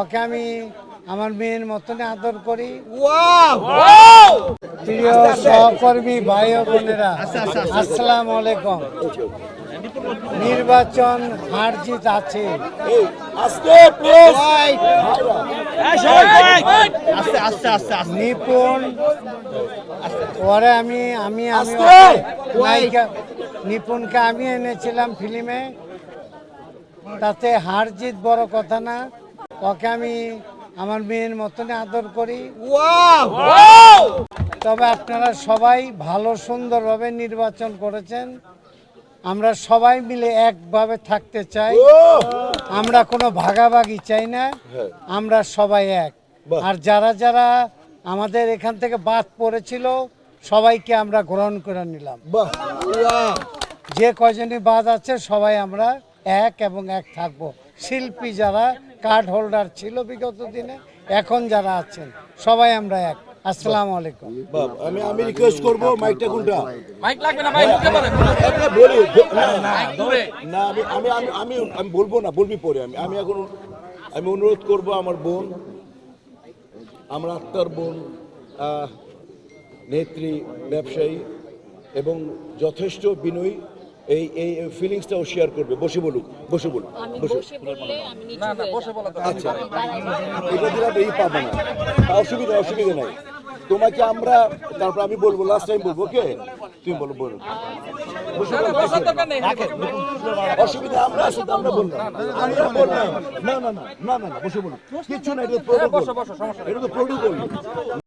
ওকে আমি আমার মেয়ের মতনই আদর করি। প্রিয় সহকর্মী ভাই ও বোনেরা আসসালাম আলাইকুম। নির্বাচন হার জিত আছে নিপুণ। পরে আমি আমি আমি! নায়িকা নিপুণকে আমি এনেছিলাম ফিল্মে। তাতে হার জিত বড় কথা না। ওকে আমি আমার মেয়ের মতনই আদর করি। তবে আপনারা সবাই ভালো সুন্দরভাবে নির্বাচন করেছেন। আমরা সবাই মিলে একভাবে থাকতে চাই। আমরা কোনো ভাগাভাগি চাই না। আমরা সবাই এক। আর যারা যারা আমাদের এখান থেকে বাদ পড়েছিল সবাইকে আমরা গ্রহণ করে নিলাম। যে কয়জনই বাদ আছে সবাই আমরা এক এবং এক থাকব। শিল্পী যারা কার্ড হোল্ডার ছিল বিগত দিনে এখন যারা আছেন সবাই আমরা এক। আসসালামু আলাইকুম। আমি আমি রিকোয়েস্ট করব মাইকটা কোনটা? মাইক লাগবে না ভাই পড়েন একটা বলি না, না, আমি আমি আমি আমি আমি বলব না বলবি পরে আমি। আমি এখন আমি অনুরোধ করব আমার বোন আমার আত্মার বোন নেত্রী ব্যবসায়ী এবং যথেষ্ট বিনয়ী এই এই ফিলিংসটাও শেয়ার করবে বসে বলুক বসে বলুক আমি বসে হয়ে আচ্ছা এটা দিলাম এই পাবো না অসুবিধা অসুবিধা নাই তোমাকে আমরা তারপর আমি বলব লাস্ট টাইম বলব ওকে তুমি বলো বলো অসুবিধা আমরা আসলে আমরা বললাম আমরা বললাম না না না না না না বসে বলুন কিছু না এটা প্রোটোকল বসো বসো সমস্যা নেই এটা তো প্রোটোকল